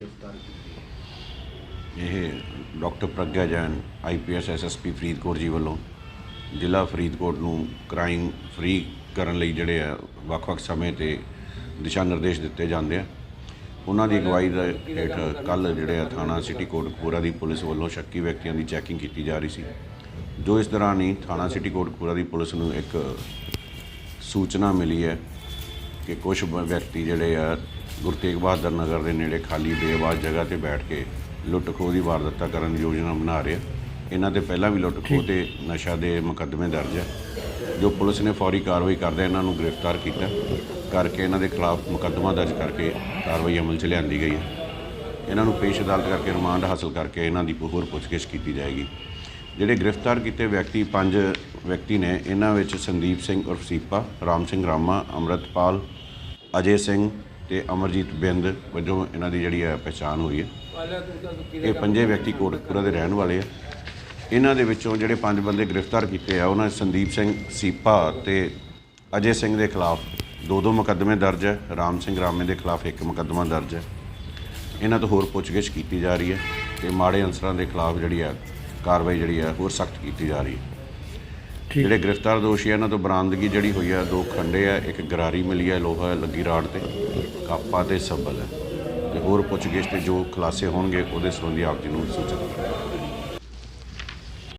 ਗ੍ਰਿਫਤਾਰ ਕੀਤੀ ਇਹ doctor Pragya Jain IPS SSP Faridkot ji ਵੱਲੋਂ ਜ਼ਿਲ੍ਹਾ ਫਰੀਦਕੋਟ ਨੂੰ ਕ੍ਰਾਈਮ ਫ੍ਰੀ ਕਰਨ ਲਈ ਜਿਹੜੇ ਆ, ਵੱਖ-ਵੱਖ ਸਮੇਂ ਤੇ ਦਿਸ਼ਾ ਨਿਰਦੇਸ਼ ਦਿੱਤੇ ਜਾਂਦੇ ਆ। ਉਹਨਾਂ ਦੀ ਅਗਵਾਈ ਦੇ ਹੇਠ ਕੱਲ ਜਿਹੜੇ ਆ, ਥਾਣਾ ਸਿਟੀ ਕੋਟਕਪੂਰਾ ਦੀ ਪੁਲਿਸ ਵੱਲੋਂ ਸ਼ੱਕੀ ਵਿਅਕਤੀਆਂ ਦੀ ਚੈਕਿੰਗ ਕੀਤੀ ਜਾ ਰਹੀ ਸੀ। ਜੋ ਇਸ ਦੌਰਾਨ ਹੀ ਥਾਣਾ ਸਿਟੀ ਕੋਟਕਪੂਰਾ ਦੀ ਪੁਲਿਸ ਨੂੰ ਇੱਕ ਸੂਚਨਾ ਮਿਲੀ ਹੈ ਕਿ ਕੁਝ ਵਿਅਕਤੀ ਜਿਹੜੇ ਆ ਗੁਰੂ ਤੇਗ ਬਹਾਦਰ ਨਗਰ ਦੇ ਨੇੜੇ ਖਾਲੀ ਬੇਆਵਾਜ਼ ਜਗ੍ਹਾ ਤੇ ਬੈਠ ਕੇ ਲੁੱਟ ਖੋਹ ਦੀ ਵਾਰਦਾਤਾਂ ਕਰਨ ਦੀ ਯੋਜਨਾ ਬਣਾ ਰਹੇ ਇਹਨਾਂ ਤੇ ਪਹਿਲਾਂ ਵੀ ਲੁੱਟ ਖੋਹ ਤੇ ਨਸ਼ਾ ਦੇ ਮੁਕੱਦਮੇ ਦਰਜ ਹੈ ਜੋ ਪੁਲਿਸ ਨੇ ਫੌਰੀ ਕਾਰਵਾਈ ਕਰਦੇ ਇਹਨਾਂ ਨੂੰ ਗ੍ਰਿਫਤਾਰ ਕੀਤਾ। ਕਰਕੇ ਇਹਨਾਂ ਦੇ ਖਿਲਾਫ ਮੁਕੱਦਮਾ ਦਰਜ ਕਰਕੇ ਕਾਰਵਾਈ ਅਮਲ 'ਚ ਲਿਆਂਦੀ ਗਈ ਹੈ ਇਹਨਾਂ ਨੂੰ ਪੇਸ਼ ਅਦਾਲਤ ਕਰਕੇ ਰਿਮਾਂਡ ਹਾਸਲ ਕਰਕੇ ਇਹਨਾਂ ਦੀ ਹੋਰ ਪੁੱਛਗਿੱਛ ਕੀਤੀ ਜਾਏਗੀ। ਜਿਹੜੇ ਗ੍ਰਿਫਤਾਰ ਕੀਤੇ ਵਿਅਕਤੀ ਪੰਜ ਵਿਅਕਤੀ ਨੇ, ਇਹਨਾਂ ਵਿੱਚ ਸੰਦੀਪ ਸਿੰਘ ਉਰਫ ਸੀਪਾ, ਰਾਮ ਸਿੰਘ ਰਾਮਾ ਅੰਮ੍ਰਿਤਪਾਲ ਅਜੇ ਸਿੰਘ ਤੇ ਅਮਰਜੀਤ ਬਿੰਦ ਵਜੋਂ ਇਹਨਾਂ ਦੀ ਜਿਹੜੀ ਹੈ ਪਛਾਣ ਹੋਈ ਹੈ। ਇਹ ਪੰਜੇ ਵਿਅਕਤੀ ਕੋਟਕਪੂਰਾ ਦੇ ਰਹਿਣ ਵਾਲੇ ਆ। ਇਹਨਾਂ ਦੇ ਵਿੱਚੋਂ ਜਿਹੜੇ ਪੰਜ ਬੰਦੇ ਗ੍ਰਿਫਤਾਰ ਕੀਤੇ ਆ, ਉਹਨਾਂ ਸੰਦੀਪ ਸਿੰਘ, ਸੀਪਾ ਤੇ ਅਜੇ ਸਿੰਘ ਦੇ ਖਿਲਾਫ ਦੋ ਦੋ ਮੁਕੱਦਮੇ ਦਰਜ ਹੈ, ਰਾਮ ਸਿੰਘ ਰਾਮੇ ਦੇ ਖਿਲਾਫ ਇੱਕ ਮੁਕੱਦਮਾ ਦਰਜ ਹੈ। ਇਹਨਾਂ ਤੋਂ ਹੋਰ ਪੁੱਛਗਿੱਛ ਕੀਤੀ ਜਾ ਰਹੀ ਹੈ ਤੇ ਮਾੜੇ ਅਨਸਰਾਂ ਦੇ ਖਿਲਾਫ ਜਿਹੜੀ ਹੈ ਕਾਰਵਾਈ ਜਿਹੜੀ ਹੈ ਹੋਰ ਸਖਤ ਕੀਤੀ ਜਾ ਰਹੀ ਹੈ। ਜਿਹੜੇ ਗ੍ਰਿਫਤਾਰ ਦੋਸ਼ੀ ਆ ਇਹਨਾਂ ਤੋਂ ਬਰਾਮਦਗੀ ਜਿਹੜੀ ਹੋਈ ਹੈ ਦੋ ਖੰਡੇ ਆ ਇੱਕ ਗਰਾਰੀ ਮਿਲੀ ਹੈ ਲੋਹਾ ਲੱਗੀ ਰਾੜ ਤੇ ਕਾਪਾ ਤੇ ਸੱਬਲ। ਹੈ ਤੇ ਹੋਰ ਪੁੱਛਗਿੱਛ ਤੇ ਜੋ ਖੁਲਾਸੇ ਹੋਣਗੇ ਉਹਦੇ ਸੰਬੰਧੀ ਆਪ ਜੀ ਨੂੰ ਸੂਚਿਤ ਕਰਾਂਗੇ